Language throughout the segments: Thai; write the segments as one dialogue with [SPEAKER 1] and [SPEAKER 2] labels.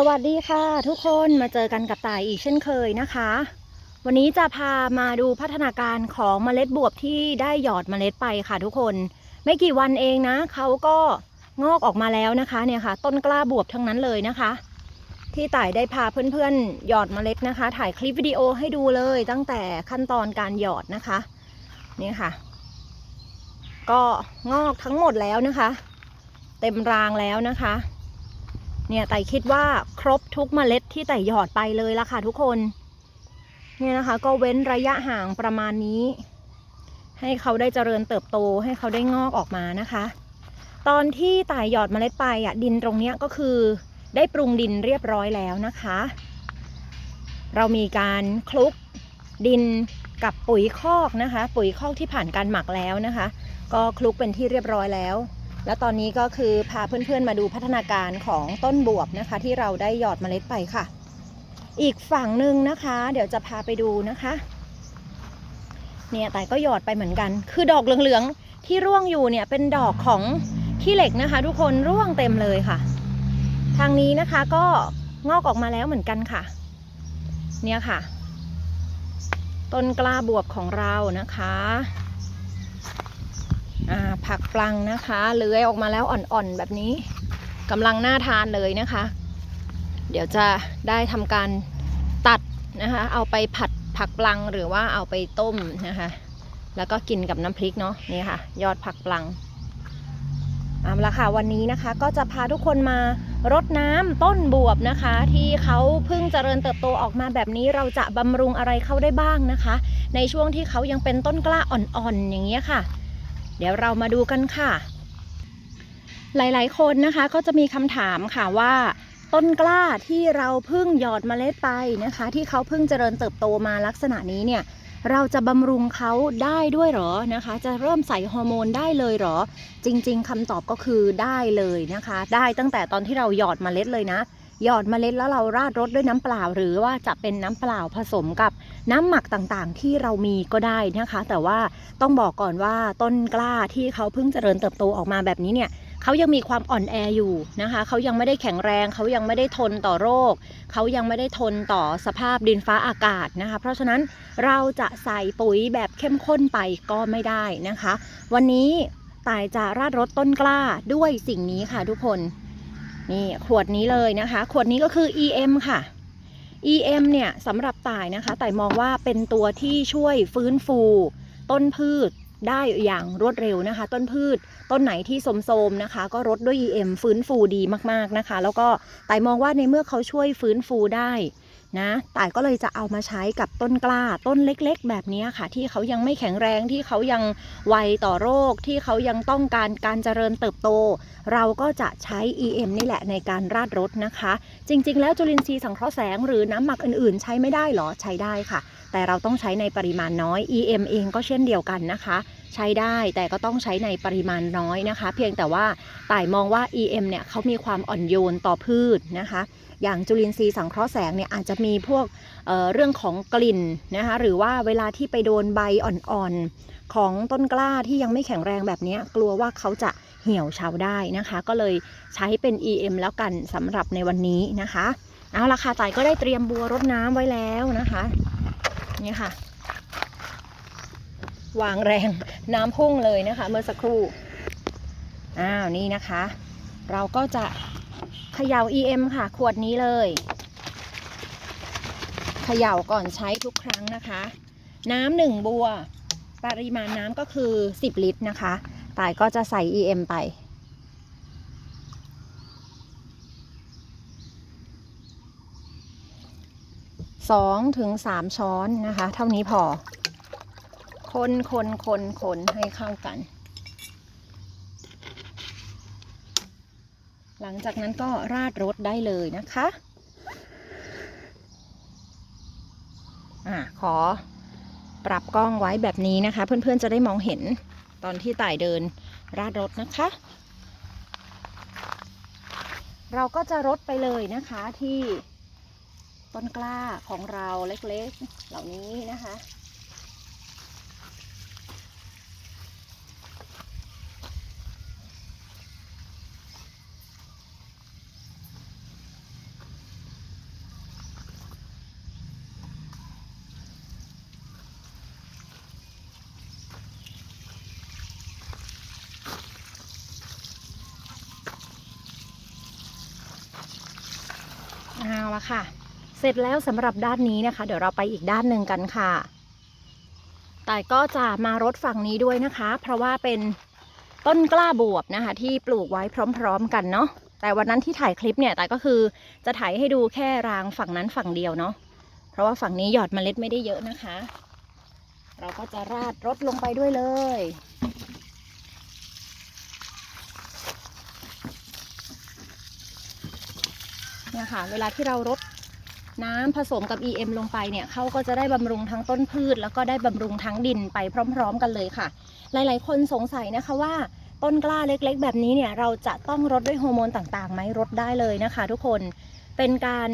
[SPEAKER 1] สวัสดีค่ะ ทุกคนมาเจอกันกับต่ายอีกเช่นเคยนะคะ วันนี้จะพามาดูพัฒนาการของเมล็ดบวบที่ได้หยอดเมล็ดไปค่ะทุกคน ไม่กี่วันเองนะเขาก็งอกออกมาแล้วนะคะเนี่ยค่ะ ต้นกล้าบวบทั้งนั้นเลยนะคะ ที่ต่ายได้พาเพื่อนๆหยอดเมล็ดนะคะ ถ่ายคลิปวิดีโอให้ดูเลย ตั้งแต่ขั้นตอนการหยอดนะคะนี่ค่ะ ก็งอกทั้งหมดแล้วนะคะ เต็มรางแล้วนะคะ เนี่ยไต่คิดว่าครบทุกเมล็ดที่ไต่หยอดไปเลยละค่ะทุกคนเนี่ยนะคะ ก็เว้นระยะห่างประมาณนี้ ให้เขาได้เจริญเติบโตให้เขาได้งอกออกมานะคะ ตอนที่ไต่หยอดเมล็ดไปอะดินตรงเนี้ยก็คือได้ปรุงดินเรียบร้อยแล้วนะคะ เรามีการคลุกดินกับปุ๋ยคอกนะคะ ปุ๋ยคอกที่ผ่านการหมักแล้วนะคะ ก็คลุกเป็นที่เรียบร้อยแล้ว แล้วตอนนี้ก็คือพาเพื่อนๆมาดูพัฒนาการของต้นบวบนะคะ ที่เราได้หยอดเมล็ดไปค่ะ อีกฝั่งหนึ่งนะคะ เดี๋ยวจะพาไปดูนะคะเนี่ยแต่ก็หยอดไปเหมือนกัน คือดอกเหลืองๆที่ร่วงอยู่เนี่ยเป็นดอกของขี้เหล็กนะคะ ทุกคนร่วงเต็มเลยค่ะ ทางนี้นะคะก็งอกออกมาแล้วเหมือนกันค่ะ เนี่ยค่ะ ต้นกล้าบวบของเรานะคะ ผักปลังนะคะเลื้อยออกมาแล้วอ่อนๆแบบนี้กำลังน่าทานเลยนะคะ เดี๋ยวจะได้ทำการตัดนะคะ เอาไปผัดผักปลังหรือว่าเอาไปต้มนะคะ แล้วก็กินกับน้ำพริกเนาะนี่ค่ะ ยอดผักปลังเอาละค่ะวันนี้นะคะก็จะพาทุกคนมารดน้ำต้นบวบนะคะ ที่เขาเพิ่งเจริญเติบโตออกมาแบบนี้เราจะบำรุงอะไรเขาได้บ้างนะคะ ในช่วงที่เขายังเป็นต้นกล้าอ่อนๆอย่างเงี้ยค่ะ เดี๋ยวเรามาดูกันค่ะ หลายๆ คนนะคะก็จะมีคำถามค่ะว่า ต้นกล้าที่เราเพิ่งหยอดเมล็ดไปนะคะ ที่เขาเพิ่งเจริญเติบโตมาลักษณะนี้เนี่ยเราจะบำรุงเขาได้ด้วยหรอนะคะ จะเริ่มใส่ฮอร์โมนได้เลยหรอ จริง ๆคำตอบก็คือได้เลยนะคะ ได้ตั้งแต่ตอนที่เราหยอดเมล็ดเลยนะ หยอดเมล็ดแล้วเราราดรสด้วยน้ำเปล่า หรือว่าจะเป็นน้ำเปล่าผสมกับน้ำหมักต่างๆ ที่เรามีก็ได้นะคะ แต่ว่าต้องบอกก่อนว่าต้นกล้าที่เขาเพิ่งเจริญเติบโตออกมาแบบนี้เนี่ยเขายังมีความอ่อนแออยู่นะคะเขายังไม่ได้แข็งแรงเขายังไม่ได้ทนต่อโรคเขายังไม่ได้ทนต่อสภาพดินฟ้าอากาศนะคะ เพราะฉะนั้นเราจะใส่ปุ๋ยแบบเข้มข้นไปก็ไม่ได้นะคะ วันนี้ตายจะราดรสต้นกล้าด้วยสิ่งนี้ค่ะทุกคน นี่ขวดนี้เลยนะคะ ขวดนี้ก็คือ EM ค่ะ EM เนี่ยสำหรับต่ายนะคะต่มองว่าเป็นตัวที่ช่วยฟื้นฟู ต้นพืชได้อย่างรวดเร็วนะคะ ต้นพืชต้นไหนที่โสมๆนะคะ ก็รดด้วย EM ฟื้นฟูดีมากๆนะคะ แล้วก็ต่มองว่าในเมื่อเขาช่วยฟื้นฟูได้ นะต่ายก็เลยจะเอามาใช้กับต้นกล้าต้นเล็กๆ แบบนี้ค่ะ ที่เขายังไม่แข็งแรงที่เขายังไวต่อโรคที่เขายังต้องการการเจริญเติบโต เราก็จะใช้ EM นี่แหละในการราดรถนะคะ จริงๆ แล้วจุลินทรีย์สังเคราะห์แสงหรือน้ำหมักอื่นๆ ใช้ไม่ได้หรอใช้ได้ค่ะ แต่เราต้องใช้ในปริมาณน้อย EM เองก็เช่นเดียวกันนะคะ ใช้ได้แต่ก็ต้องใช้ในปริมาณน้อยนะคะ เพียงแต่ว่าต่ายมองว่า EM เนี่ยเขามีความอ่อนโยนต่อพืชนะคะอย่างจุลินทรีย์สังเคราะห์แสงเนี่ยอาจจะมีพวกเเรื่องของกลิ่นนะคะหรือว่าเวลาที่ไปโดนใบอ่อนๆของต้นกล้าที่ยังไม่แข็งแรงแบบนี้กลัวว่าเขาจะเหี่ยวเฉาได้นะคะ ก็เลยใช้เป็น EM แล้วกันสำหรับในวันนี้นะคะ เอาละค่ะต่ายก็ได้เตรียมบัวรดน้ำไว้แล้วนะคะ นี่ค่ะ วางแรงน้ำพุ่งเลยนะคะ เมื่อสักครู่ อ้าวนี่นะคะ เราก็จะเขย่า EM ค่ะ ขวดนี้เลยเขย่าก่อนใช้ทุกครั้งนะคะ น้ำหนึ่งบัว ปริมาณน้ำก็คือ 10 ลิตรนะคะต่ายก็จะใส่ EM ไป สองถึงสามช้อนนะคะ เท่านี้พอ คนคนคนคนให้เข้ากัน หลังจากนั้นก็ราดรสได้เลยนะคะอะขอปรับกล้องไว้แบบนี้นะคะ เพื่อนๆจะได้มองเห็นตอนที่ต่ายเดินราดรถนะคะ เราก็จะรดไปเลยนะคะที่ ต้นกล้าของเราเล็กๆ เหล่านี้นะคะ เอาละค่ะ เสร็จแล้วสำหรับด้านนี้นะคะ เดี๋ยวเราไปอีกด้านหนึ่งกันค่ะ แต่ก็จะมารดฝั่งนี้ด้วยนะคะ เพราะว่าเป็นต้นกล้าบวบนะคะ ที่ปลูกไว้พร้อม ๆ กันเนาะแต่วันนั้นที่ถ่ายคลิปเนี่ยแต่ก็คือจะถ่ายให้ดูแค่รางฝั่งนั้นฝั่งเดียวเนาะเพราะว่าฝั่งนี้หยอดเมล็ดไม่ได้เยอะนะคะ เราก็จะราดรดลงไปด้วยเลย เนี่ยค่ะ เวลาที่เรารด น้ำผสมกับ EM ลงไปเนี่ยเขาก็จะได้บำรุงทั้งต้นพืช แล้วก็ได้บำรุงทั้งดินไปพร้อม ๆ กันเลยค่ะ หลายๆ คนสงสัยนะคะว่าต้นกล้าเล็ก ๆ แบบนี้เนี่ยเราจะต้องรดด้วยฮอร์โมนต่างๆไหมรดได้เลยนะคะ ทุกคนเป็นการ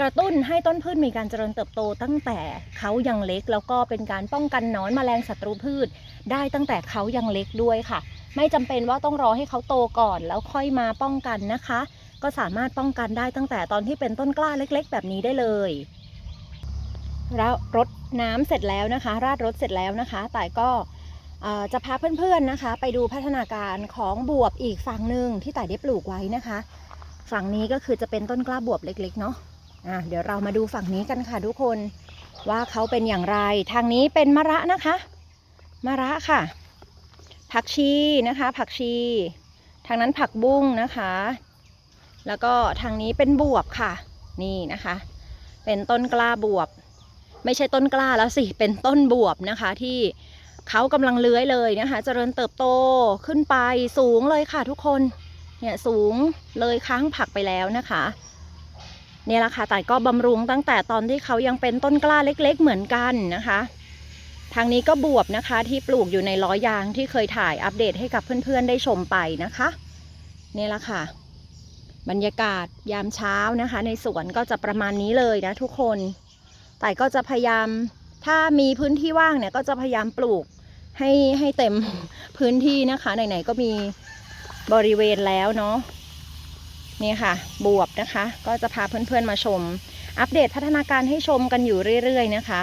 [SPEAKER 1] กระตุ้นให้ต้นพืชมีการเจริญเติบโตตั้งแต่เขายังเล็ก แล้วก็เป็นการป้องกันนอนแมลงศัตรูพืช ได้ตั้งแต่เขายังเล็กด้วยค่ะ ไม่จำเป็นว่าต้องรอให้เขาโตก่อนแล้วค่อยมาป้องกันนะคะ ก็สามารถป้องกันได้ตั้งแต่ตอนที่เป็นต้นกล้าเล็ก ๆ แบบนี้ได้เลยแล้วรดน้ำเสร็จแล้วนะคะ ราดรดเสร็จแล้วนะคะแต่ก็จะพาเพื่อนๆนะคะ ไปดูพัฒนาการของบวบอีกฝั่งหนึ่งที่ต่ได้ปลูกไว้นะคะ ฝั่งนี้ก็คือจะเป็นต้นกล้าบวบเล็ก ๆ เนาะอะเดี๋ยวเรามาดูฝั่งนี้กันค่ะทุกคนว่าเขาเป็นอย่างไร ทางนี้เป็นมะระนะคะมะระค่ะ ผักชีนะคะ ผักชี ทางนั้นผักบุ้งนะคะ แล้วก็ทางนี้เป็นบวบค่ะ นี่นะคะ เป็นต้นกล้าบวบ ไม่ใช่ต้นกล้าแล้วสิ เป็นต้นบวบนะคะที่เขากำลังเลื้อยเลยนะคะ เจริญเติบโตขึ้นไปสูงเลยค่ะทุกคน เนี่ยสูงเลยค้างผักไปแล้วนะคะเนี่ยแหละค่ะแต่ก็บำรุงตั้งแต่ตอนที่เขายังเป็นต้นกล้าเล็ก ๆ เหมือนกันนะคะ ทางนี้ก็บวบนะคะที่ปลูกอยู่ในล้อยางที่เคยถ่ายอัปเดตให้กับเพื่อนๆได้ชมไปนะคะ เนี่ยแหละค่ะ บรรยากาศยามเช้านะคะ ในสวนก็จะประมาณนี้เลยนะทุกคน แต่ก็จะพยายามถ้ามีพื้นที่ว่างเนี่ยก็จะพยายามปลูกให้ให้เต็มพื้นที่นะคะไหนๆก็มีบริเวณแล้วเนาะนี่ค่ะ บวบนะคะ ก็จะพาเพื่อนๆมาชม อัปเดตพัฒนาการให้ชมกันอยู่เรื่อยๆนะคะ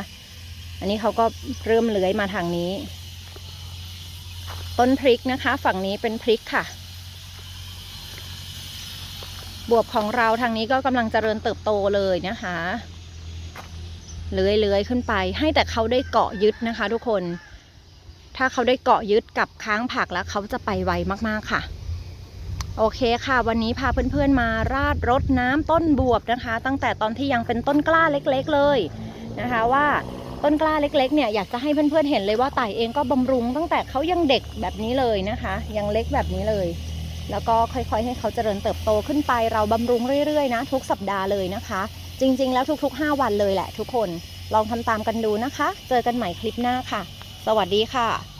[SPEAKER 1] อันนี้เขาก็เริ่มเลื้อยมาทางนี้ ต้นพริกนะคะ ฝั่งนี้เป็นพริกค่ะ บวบของเราทางนี้ก็กำลังเจริญเติบโตเลยนะคะเลื้อยเลื้อยขึ้นไป ให้แต่เขาได้เกาะยึดนะคะ ทุกคน ถ้าเขาได้เกาะยึดกับค้างผักแล้วเขาจะไปไวมากๆค่ะ โอเคค่ะ วันนี้พาเพื่อนๆมาราดรดน้ำต้นบวบนะคะ ตั้งแต่ตอนที่ยังเป็นต้นกล้าเล็กๆเลยนะคะ ว่าต้นกล้าเล็กๆเนี่ยอยากจะให้เพื่อนๆเห็นเลยว่าไต่เองก็บำรุงตั้งแต่เขายังเด็กแบบนี้เลยนะคะ ยังเล็กแบบนี้เลย แล้วก็ค่อยๆ ให้เขาเจริญเติบโตขึ้นไปเราบำรุงเรื่อยๆนะทุกสัปดาห์เลยนะคะ จริงๆ แล้วทุก ๆ 5 วันเลยแหละ ทุกคนลองทำตามกันดูนะคะ เจอกันใหม่คลิปหน้าค่ะ สวัสดีค่ะ